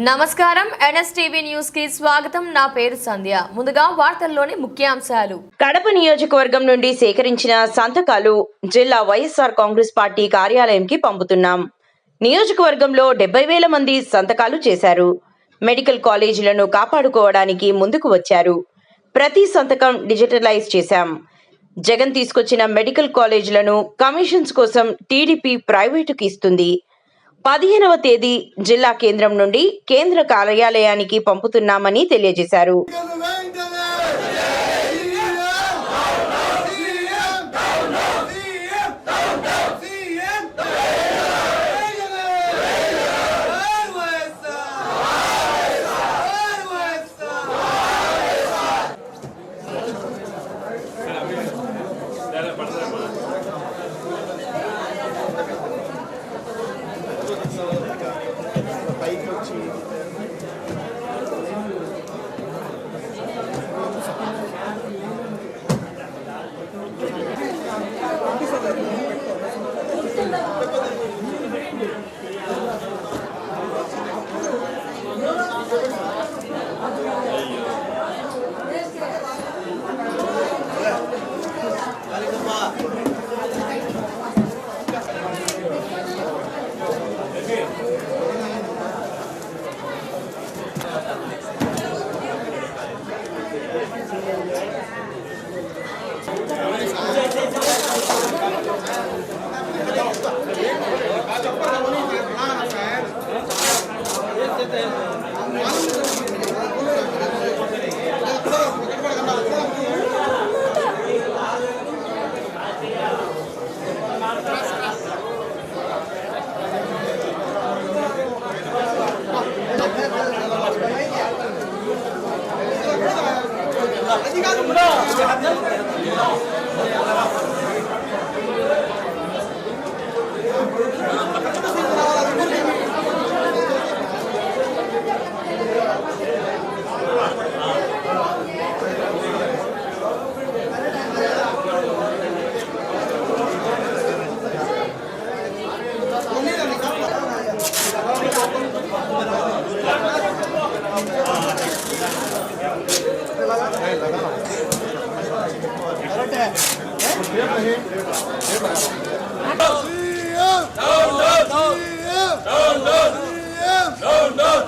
నమస్కారం. ఎన్ఎస్టీవీ న్యూస్కి స్వాగతం. నా పేరు సంధ్య. ముందుగా వార్తల్లోని ముఖ్యాంశాలు. కడప నియోజకవర్గం నుండి సేకరించిన సంతకాలు జిల్లా వైఎస్ఆర్ కాంగ్రెస్ పార్టీ కార్యాలయంకి పంపుతున్నాం. నియోజకవర్గంలో డెబ్బై వేల మంది సంతకాలు చేశారు. మెడికల్ కాలేజీలను కాపాడుకోవడానికి ముందుకు వచ్చారు. ప్రతి సంతకం డిజిటలైజ్ చేశాం. జగన్ తీసుకొచ్చిన మెడికల్ కాలేజీలను కమిషన్స్ కోసం టీడీపీ ప్రైవేటుకి ఇస్తుంది. పదిహేనవ తేదీ జిల్లా కేంద్రం నుండి కేంద్ర కార్యాలయానికి పంపుతున్నామని తెలియజేశారు. 어디 가는구나.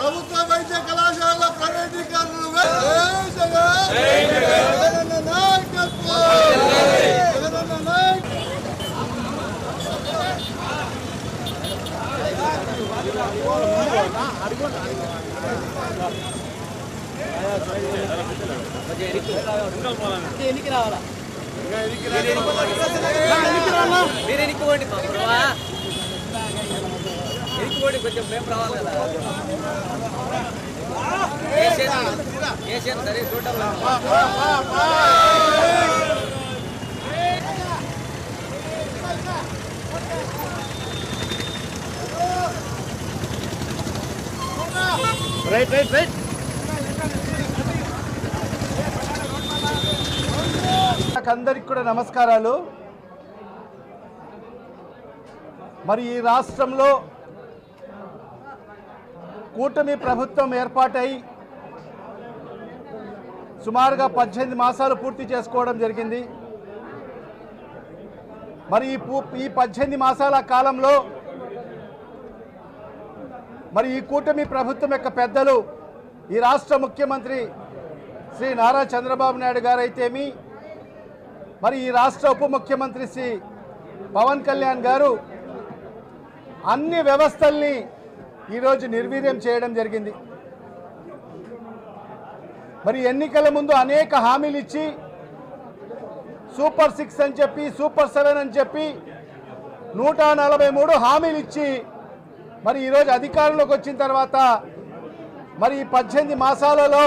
ప్రభుత్వ వైద్య కళాశాల ప్రైవేటీకరణ మీరు ఎన్నికోండి కొంచెం మేము రావాలి కదా సరే చూడటం రైట్ రైట్ రైట్ అందరికి కూడా నమస్కారాలు. మరి ఈ రాష్ట్రంలో కూటమి ప్రభుత్వం ఏర్పాటై సుమారుగా పద్దెనిమిది మాసాలు పూర్తి చేసుకోవడం జరిగింది. మరి ఈ పూ ఈ పద్దెనిమిది మాసాల కాలంలో మరి ఈ కూటమి ప్రభుత్వం యొక్క పెద్దలు ఈ రాష్ట్ర ముఖ్యమంత్రి శ్రీ నారా చంద్రబాబు నాయుడు గారైతేమి మరి ఈ రాష్ట్ర ఉప ముఖ్యమంత్రి శ్రీ పవన్ కళ్యాణ్ గారు అన్ని వ్యవస్థల్ని ఈరోజు నిర్వీర్యం చేయడం జరిగింది. మరి ఎన్నికల ముందు అనేక హామీలు ఇచ్చి సూపర్ సిక్స్ అని చెప్పి సూపర్ సెవెన్ అని చెప్పి నూట నలభై మూడు హామీలు ఇచ్చి మరి ఈరోజు అధికారంలోకి వచ్చిన తర్వాత మరి ఈ పద్దెనిమిది మాసాలలో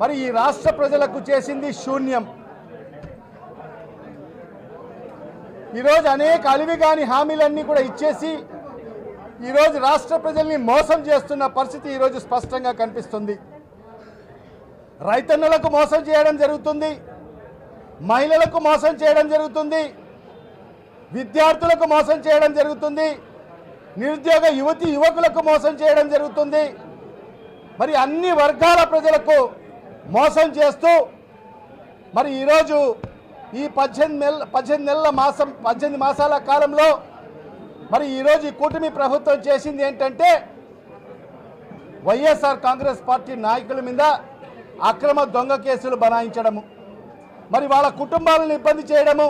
మరి ఈ రాష్ట్ర ప్రజలకు చేసింది శూన్యం. ఈరోజు అనేక అలివి కాని హామీలన్నీ కూడా ఇచ్చేసి ఈరోజు రాష్ట్ర ప్రజల్ని మోసం చేస్తున్న పరిస్థితి ఈరోజు స్పష్టంగా కనిపిస్తుంది. రైతన్నలకు మోసం చేయడం జరుగుతుంది. మహిళలకు మోసం చేయడం జరుగుతుంది. విద్యార్థులకు మోసం చేయడం జరుగుతుంది. నిరుద్యోగ యువతి యువకులకు మోసం చేయడం జరుగుతుంది. మరి అన్ని వర్గాల ప్రజలకు మోసం చేస్తూ మరి ఈరోజు ఈ పద్దెనిమిది నెల పద్దెనిమిది నెలల మాసం పద్దెనిమిది మాసాల కాలంలో మరి ఈరోజు ఈ కూటమి ప్రభుత్వం చేసింది ఏంటంటే వైఎస్ఆర్ కాంగ్రెస్ పార్టీ నాయకుల మీద అక్రమ దొంగ కేసులు బనాయించడము మరి వాళ్ళ కుటుంబాలను ఇబ్బంది చేయడము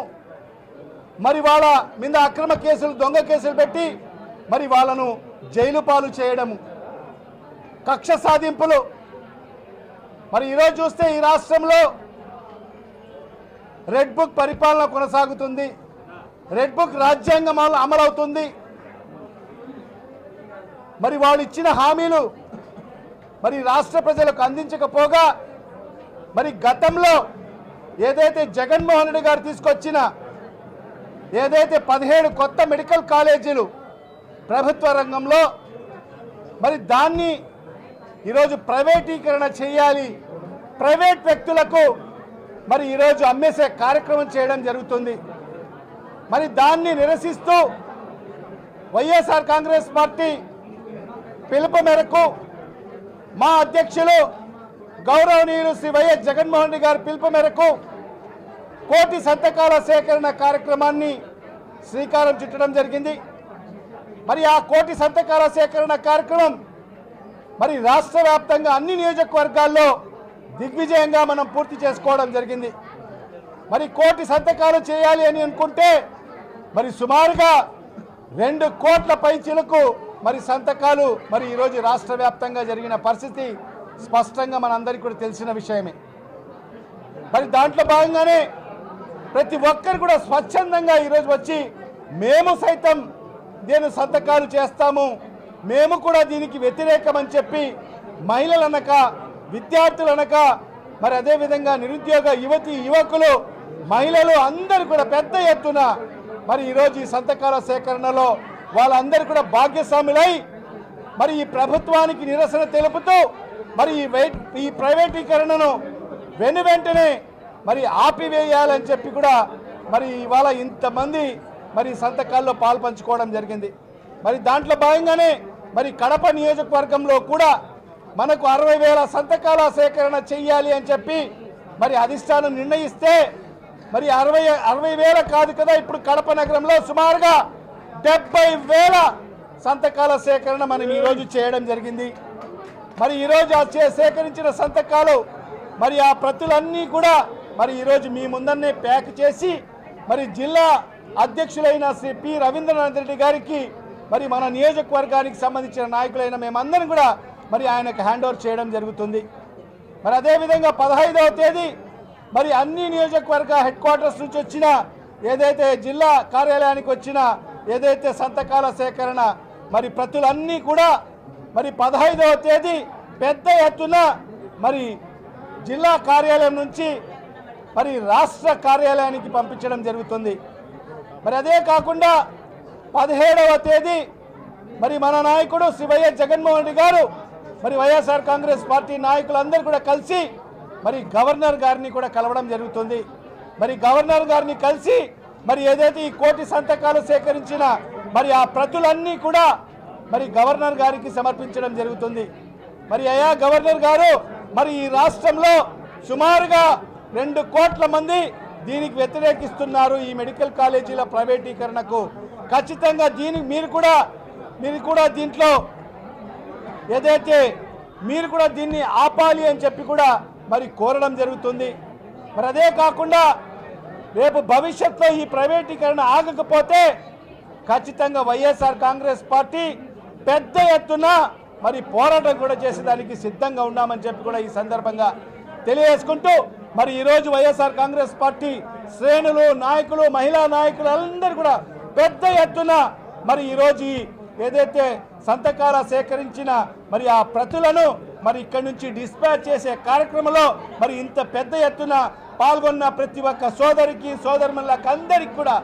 మరి వాళ్ళ మీద అక్రమ కేసులు దొంగ కేసులు పెట్టి మరి వాళ్ళను జైలు పాలు చేయడము కక్ష సాధింపులు. మరి ఈరోజు చూస్తే ఈ రాష్ట్రంలో రెడ్ బుక్ పరిపాలన కొనసాగుతుంది. రెడ్ బుక్ రాజ్యాంగం అమలవుతుంది. మరి వాళ్ళు ఇచ్చిన హామీలు మరి రాష్ట్ర ప్రజలకు అందించకపోగా మరి గతంలో ఏదైతే జగన్మోహన్ రెడ్డి గారు తీసుకొచ్చిన ఏదైతే పదిహేడు కొత్త మెడికల్ కాలేజీలు ప్రభుత్వ రంగంలో మరి దాన్ని ఈరోజు ప్రైవేటీకరణ చేయాలి. ప్రైవేట్ వ్యక్తులకు మరి ఈరోజు అమ్మేసే కార్యక్రమం చేయడం జరుగుతుంది. మరి దాన్ని నిరసిస్తూ వైఎస్ఆర్ కాంగ్రెస్ పార్టీ పిలుపు మేరకు మా అధ్యక్షులు గౌరవనీయులు శ్రీ వైఎస్ జగన్మోహన్ రెడ్డి గారి పిలుపు మేరకు కోటి సంతకాల సేకరణ కార్యక్రమాన్ని శ్రీకారం చుట్టడం జరిగింది. మరి ఆ కోటి సంతకాల సేకరణ కార్యక్రమం మరి రాష్ట్ర వ్యాప్తంగా అన్ని నియోజకవర్గాల్లో దిగ్విజయంగా మనం పూర్తి చేసుకోవడం జరిగింది. మరి కోటి సంతకాలు చేయాలి అని అనుకుంటే మరి సుమారుగా రెండు కోట్ల పైచీలకు మరి సంతకాలు మరి ఈరోజు రాష్ట్ర వ్యాప్తంగా జరిగిన పరిస్థితి స్పష్టంగా మనందరికీ కూడా తెలిసిన విషయమే. మరి దాంట్లో భాగంగానే ప్రతి ఒక్కరు కూడా స్వచ్ఛందంగా ఈరోజు వచ్చి మేము సైతం దీని సంతకాలు చేస్తాము మేము కూడా దీనికి వ్యతిరేకమని చెప్పి మహిళలనక విద్యార్థులు అనక మరి అదేవిధంగా నిరుద్యోగ యువతి యువకులు మహిళలు అందరూ కూడా పెద్ద ఎత్తున మరి ఈరోజు ఈ సంతకాల సేకరణలో వాళ్ళందరూ కూడా భాగ్యస్వాములై మరి ఈ ప్రభుత్వానికి నిరసన తెలుపుతూ మరి ఈ ఈ ప్రైవేటీకరణను వెను వెంటనే మరి ఆపివేయాలని చెప్పి కూడా మరి ఇవాళ ఇంతమంది మరి సంతకాల్లో పాలు పంచుకోవడం జరిగింది. మరి దాంట్లో భాగంగానే మరి కడప నియోజకవర్గంలో కూడా మనకు అరవై వేల సంతకాల సేకరణ చెయ్యాలి అని చెప్పి మరి అధిష్టానం నిర్ణయిస్తే మరి అరవై అరవై వేల కాదు కదా ఇప్పుడు కడప నగరంలో సుమారుగా డెబ్బై వేల సంతకాల సేకరణ మనం ఈరోజు చేయడం జరిగింది. మరి ఈరోజు ఆ చే సేకరించిన సంతకాలు మరి ఆ ప్రతులన్నీ కూడా మరి ఈరోజు మీ ముందన్నే ప్యాక్ చేసి మరి జిల్లా అధ్యక్షులైన శ్రీ పి రవీంద్రనాథ్ రెడ్డి గారికి మరి మన నియోజకవర్గానికి సంబంధించిన నాయకులైన మేమందరం కూడా మరి ఆయనకు హ్యాండ్ ఓవర్ చేయడం జరుగుతుంది. మరి అదేవిధంగా పదహైదవ తేదీ మరి అన్ని నియోజకవర్గ హెడ్ క్వార్టర్స్ నుంచి వచ్చిన ఏదైతే జిల్లా కార్యాలయానికి వచ్చిన ఏదైతే సంతకాల సేకరణ మరి ప్రతులన్నీ కూడా మరి పదహైదవ తేదీ పెద్ద ఎత్తున మరి జిల్లా కార్యాలయం నుంచి మరి రాష్ట్ర కార్యాలయానికి పంపించడం జరుగుతుంది. మరి అదే కాకుండా పదిహేడవ తేదీ మరి మన నాయకుడు శివయ్య జగన్మోహన్ రెడ్డి గారు మరి వైఎస్ఆర్ కాంగ్రెస్ పార్టీ నాయకులందరూ కూడా కలిసి మరి గవర్నర్ గారిని కూడా కలవడం జరుగుతుంది. మరి గవర్నర్ గారిని కలిసి మరి ఏదైతే ఈ కోటి సంతకాలు సేకరించిన మరి ఆ ప్రతులన్నీ కూడా మరి గవర్నర్ గారికి సమర్పించడం జరుగుతుంది. మరి అయా గవర్నర్ గారు మరి ఈ రాష్ట్రంలో సుమారుగా రెండు కోట్ల మంది దీనికి వ్యతిరేకిస్తున్నారు ఈ మెడికల్ కాలేజీల ప్రైవేటీకరణకు. ఖచ్చితంగా దీనికి మీరు కూడా మీరు కూడా దీంట్లో ఏదైతే మీరు కూడా దీన్ని ఆపాలి అని చెప్పి కూడా మరి కోరడం జరుగుతుంది. మరి అదే కాకుండా రేపు భవిష్యత్తులో ఈ ప్రైవేటీకరణ ఆగకపోతే ఖచ్చితంగా వైఎస్ఆర్ కాంగ్రెస్ పార్టీ పెద్ద ఎత్తున మరి పోరాటం కూడా చేసేదానికి సిద్ధంగా ఉన్నామని చెప్పి కూడా ఈ సందర్భంగా తెలియజేసుకుంటూ మరి ఈరోజు వైఎస్ఆర్ కాంగ్రెస్ పార్టీ శ్రేణులు నాయకులు మహిళా నాయకులు అందరూ కూడా పెద్ద ఎత్తున మరి ఈరోజు ఈ ఏదైతే సంతకాల సేకరించిన మరి ఆ ప్రతులను మరి ఇక్కడి నుంచి డిస్పాచ్ చేసే కార్యక్రమంలో మరి ఇంత పెద్ద ఎత్తున పాల్గొన్న ప్రతి ఒక్క సోదరికి సోదరులకు అందరికి కూడా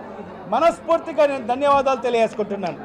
మనస్ఫూర్తిగా నేను ధన్యవాదాలు తెలియజేసుకుంటున్నాను.